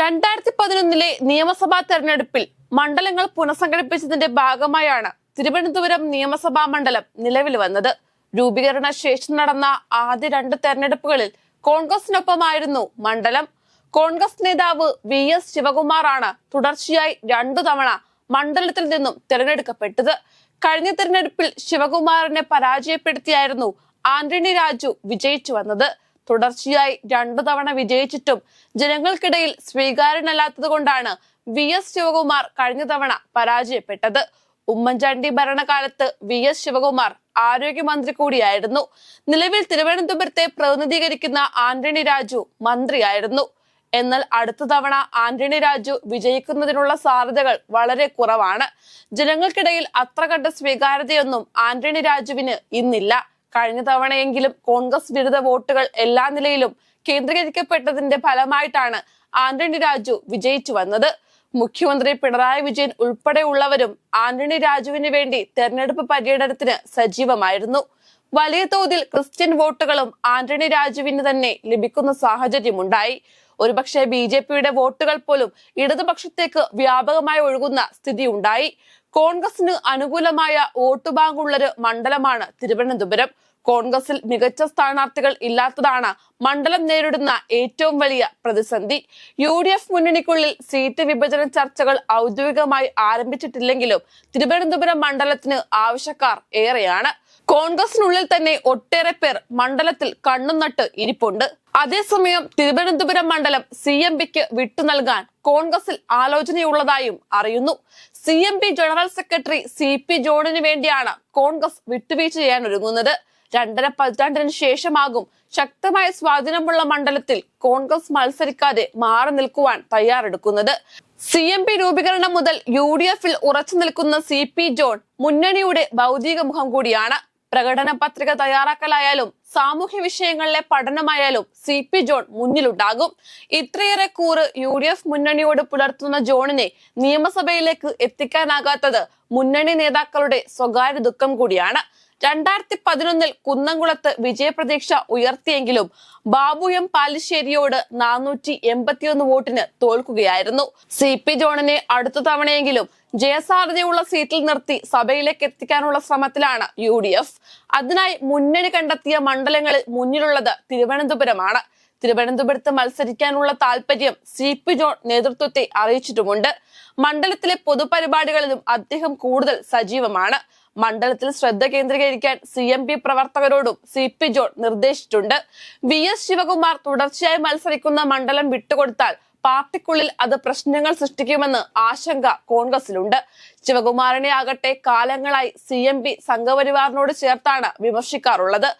രണ്ടായിരത്തി പതിനൊന്നിലെ നിയമസഭാ തെരഞ്ഞെടുപ്പിൽ മണ്ഡലങ്ങൾ പുനഃസംഘടിപ്പിച്ചതിന്റെ ഭാഗമായാണ് തിരുവനന്തപുരം നിയമസഭാ മണ്ഡലം നിലവിൽ വന്നത്. രൂപീകരണ ശേഷം നടന്ന ആദ്യ രണ്ട് തെരഞ്ഞെടുപ്പുകളിൽ കോൺഗ്രസിനൊപ്പമായിരുന്നു മണ്ഡലം. കോൺഗ്രസ് നേതാവ് വി എസ് ശിവകുമാറാണ് തുടർച്ചയായി രണ്ടു തവണ മണ്ഡലത്തിൽ നിന്നും തിരഞ്ഞെടുക്കപ്പെട്ടത്. കഴിഞ്ഞ തെരഞ്ഞെടുപ്പിൽ ശിവകുമാറിനെ പരാജയപ്പെടുത്തിയായിരുന്നു ആന്റണി രാജു വിജയിച്ചു വന്നത്. തുടർച്ചയായി രണ്ടു തവണ വിജയിച്ചിട്ടും ജനങ്ങൾക്കിടയിൽ സ്വീകാര്യനല്ലാത്തത് കൊണ്ടാണ് വി എസ് ശിവകുമാർ കഴിഞ്ഞ തവണ പരാജയപ്പെട്ടത്. ഉമ്മൻചാണ്ടി ഭരണകാലത്ത് വി എസ് ശിവകുമാർ ആരോഗ്യമന്ത്രി കൂടിയായിരുന്നു. നിലവിൽ തിരുവനന്തപുരത്തെ പ്രതിനിധീകരിക്കുന്ന ആന്റണി രാജു മന്ത്രിയായിരുന്നു. എന്നാൽ അടുത്ത തവണ ആന്റണി രാജു വിജയിക്കുന്നതിനുള്ള സാധ്യതകൾ വളരെ കുറവാണ്. ജനങ്ങൾക്കിടയിൽ അത്ര കണ്ട സ്വീകാര്യതയൊന്നും ആന്റണി രാജുവിന് ഇന്നില്ല. കഴിഞ്ഞ തവണയെങ്കിലും കോൺഗ്രസ് വിരുദ്ധ വോട്ടുകൾ എല്ലാ നിലയിലും കേന്ദ്രീകരിക്കപ്പെട്ടതിന്റെ ഫലമായിട്ടാണ് ആന്റണി രാജു വിജയിച്ചു വന്നത്. മുഖ്യമന്ത്രി പിണറായി വിജയൻ ഉൾപ്പെടെയുള്ളവരും ആന്റണി രാജുവിന് വേണ്ടി തെരഞ്ഞെടുപ്പ് പര്യടനത്തിന് സജീവമായിരുന്നു. വലിയ തോതിൽ ക്രിസ്ത്യൻ വോട്ടുകളും ആന്റണി രാജുവിന് തന്നെ ലഭിക്കുന്ന സാഹചര്യമുണ്ടായി. ഒരുപക്ഷെ ബി ജെ പിയുടെ വോട്ടുകൾ പോലും ഇടതുപക്ഷത്തേക്ക് വ്യാപകമായി ഒഴുകുന്ന സ്ഥിതി ഉണ്ടായി കോൺഗ്രസിന് അനുകൂലമായ വോട്ട് ബാങ്കുള്ളൊരു മണ്ഡലമാണ് തിരുവനന്തപുരം. കോൺഗ്രസിൽ മികച്ച സ്ഥാനാർത്ഥികൾ ഇല്ലാത്തതാണ് മണ്ഡലം നേരിടുന്ന ഏറ്റവും വലിയ പ്രതിസന്ധി. യു ഡി എഫ് മുന്നണിക്കുള്ളിൽ സീറ്റ് വിഭജന ചർച്ചകൾ ഔദ്യോഗികമായി ആരംഭിച്ചിട്ടില്ലെങ്കിലും തിരുവനന്തപുരം മണ്ഡലത്തിന് ആവശ്യക്കാർ ഏറെയാണ്. കോൺഗ്രസിനുള്ളിൽ തന്നെ ഒട്ടേറെ പേർ മണ്ഡലത്തിൽ കണ്ണും നട്ട് ഇരിപ്പുണ്ട്. അതേസമയം തിരുവനന്തപുരം മണ്ഡലം സി എം പിക്ക് വിട്ടു നൽകാൻ കോൺഗ്രസിൽ ആലോചനയുള്ളതായും അറിയുന്നു. C M P general secretary C P ജോണിന് വേണ്ടിയാണ് കോൺഗ്രസ് വിട്ടുവീഴ്ച ചെയ്യാൻ ഒരുങ്ങുന്നത്. രണ്ടര പതിറ്റാണ്ടിന് ശേഷമാകും ശക്തമായ സ്വാധീനമുള്ള മണ്ഡലത്തിൽ കോൺഗ്രസ് മത്സരിക്കാതെ മാറി നിൽക്കുവാൻ തയ്യാറെടുക്കുന്നത്. സി എം പി രൂപീകരണം മുതൽ യു ഡി എഫിൽ ഉറച്ചു നിൽക്കുന്ന സി പി ജോൺ മുന്നണിയുടെ ഭൗതിക മുഖം കൂടിയാണ്. പ്രകടന പത്രിക തയ്യാറാക്കലായാലും സാമൂഹ്യ വിഷയങ്ങളിലെ പഠനമായാലും സി പി ജോൺ മുന്നിലുണ്ടാകും. ഇത്രയേറെ കൂറ് യു ഡി എഫ് മുന്നണിയോട് പുലർത്തുന്ന ജോണിനെ നിയമസഭയിലേക്ക് എത്തിക്കാനാകാത്തത് മുന്നണി നേതാക്കളുടെ സ്വകാര്യ ദുഃഖം കൂടിയാണ്. രണ്ടായിരത്തി പതിനൊന്നിൽ കുന്നംകുളത്ത് വിജയപ്രതീക്ഷ ഉയർത്തിയെങ്കിലും ബാബു എം പാലിശ്ശേരിയോട് നാനൂറ്റി എൺപത്തിയൊന്ന് വോട്ടിന് തോൽക്കുകയായിരുന്നു. സി പി ജോണിനെ അടുത്ത തവണയെങ്കിലും ജയസാധ്യതയുള്ള സീറ്റിൽ നിർത്തി സഭയിലേക്ക് എത്തിക്കാനുള്ള ശ്രമത്തിലാണ് യു ഡി എഫ്. അതിനായി മുന്നണി കണ്ടെത്തിയ മണ്ഡലങ്ങളിൽ മുന്നിലുള്ളത് തിരുവനന്തപുരമാണ്. തിരുവനന്തപുരത്ത് മത്സരിക്കാനുള്ള താല്പര്യം സി പി ജോൺ നേതൃത്വത്തെ അറിയിച്ചിട്ടുമുണ്ട്. മണ്ഡലത്തിലെ പൊതുപരിപാടികളിലും അദ്ദേഹം കൂടുതൽ സജീവമാണ്. മണ്ഡലത്തിൽ ശ്രദ്ധ കേന്ദ്രീകരിക്കാൻ സി എം പി പ്രവർത്തകരോടും സി പി ജോൺ നിർദ്ദേശിച്ചിട്ടുണ്ട്. വി എസ് ശിവകുമാർ തുടർച്ചയായി മത്സരിക്കുന്ന മണ്ഡലം വിട്ടുകൊടുത്താൽ പാർട്ടിക്കുള്ളിൽ അത് പ്രശ്നങ്ങൾ സൃഷ്ടിക്കുമെന്ന് ആശങ്ക കോൺഗ്രസിലുണ്ട്. ശിവകുമാരനെ ആകട്ടെ കാലങ്ങളായി സി എം പി സംഘപരിവാറിനോട് ചേർത്താണ് വിമർശിക്കാറുള്ളത്.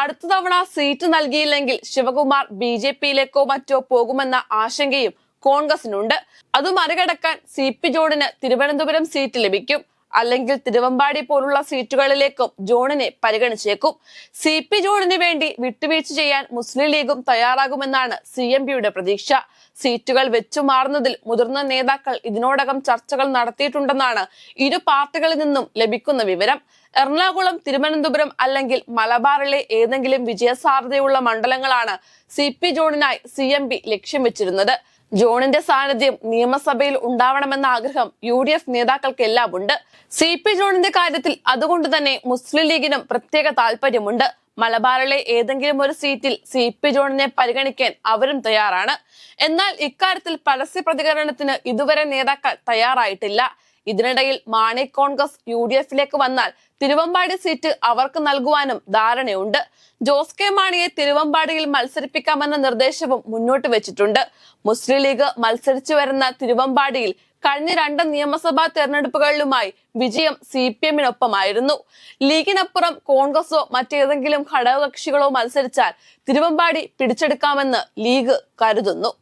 അടുത്ത തവണ സീറ്റ് നൽകിയില്ലെങ്കിൽ ശിവകുമാർ ബി ജെ പിയിലേക്കോ മറ്റോ പോകുമെന്ന ആശങ്കയും കോൺഗ്രസിനുണ്ട്. അത് മറികടക്കാൻ സി പി ജോണിന് തിരുവനന്തപുരം സീറ്റ് ലഭിക്കും. അല്ലെങ്കിൽ തിരുവമ്പാടി പോലുള്ള സീറ്റുകളിലേക്കും ജോണിനെ പരിഗണിച്ചേക്കും. സി പി ജോണിന് വേണ്ടി വിട്ടുവീഴ്ച ചെയ്യാൻ മുസ്ലിം ലീഗും തയ്യാറാകുമെന്നാണ് സി എം പിയുടെ പ്രതീക്ഷ. സീറ്റുകൾ വെച്ചു മാറുന്നതിൽ മുതിർന്ന നേതാക്കൾ ഇതിനോടകം ചർച്ചകൾ നടത്തിയിട്ടുണ്ടെന്നാണ് ഇരു പാർട്ടികളിൽ നിന്നും ലഭിക്കുന്ന വിവരം. എറണാകുളം തിരുവനന്തപുരം അല്ലെങ്കിൽ മലബാറിലെ ഏതെങ്കിലും വിജയസാധ്യതയുള്ള മണ്ഡലങ്ങളാണ് സി പി ജോണിനായി സി എം പി ലക്ഷ്യം വെച്ചിരുന്നത്. ജോണിന്റെ സാന്നിധ്യം നിയമസഭയിൽ ഉണ്ടാവണമെന്ന ആഗ്രഹം യു ഡി എഫ് നേതാക്കൾക്കെല്ലാം ഉണ്ട്. സി പി ജോണിന്റെ കാര്യത്തിൽ അതുകൊണ്ട് തന്നെ മുസ്ലിം ലീഗിനും പ്രത്യേക താല്പര്യമുണ്ട്. മലബാറിലെ ഏതെങ്കിലും ഒരു സീറ്റിൽ സി പി ജോണിനെ പരിഗണിക്കാൻ അവരും തയ്യാറാണ്. എന്നാൽ ഇക്കാര്യത്തിൽ പരസ്യ പ്രതികരണത്തിന് ഇതുവരെ നേതാക്കൾ തയ്യാറായിട്ടില്ല. ഇതിനിടയിൽ മാണി കോൺഗ്രസ് യു ഡി എഫിലേക്ക് വന്നാൽ തിരുവമ്പാടി സീറ്റ് അവർക്ക് നൽകുവാനും ധാരണയുണ്ട്. ജോസ് കെ മാണിയെ തിരുവമ്പാടിയിൽ മത്സരിപ്പിക്കാമെന്ന നിർദ്ദേശവും മുന്നോട്ട് വെച്ചിട്ടുണ്ട്. മുസ്ലിം ലീഗ് മത്സരിച്ചു വരുന്ന തിരുവമ്പാടിയിൽ കഴിഞ്ഞ രണ്ട് നിയമസഭാ തെരഞ്ഞെടുപ്പുകളിലുമായി വിജയം സി പി എമ്മിനൊപ്പമായിരുന്നു. ലീഗിനപ്പുറം കോൺഗ്രസോ മറ്റേതെങ്കിലും ഘടകകക്ഷികളോ മത്സരിച്ചാൽ തിരുവമ്പാടി പിടിച്ചെടുക്കാമെന്ന് ലീഗ് കരുതുന്നു.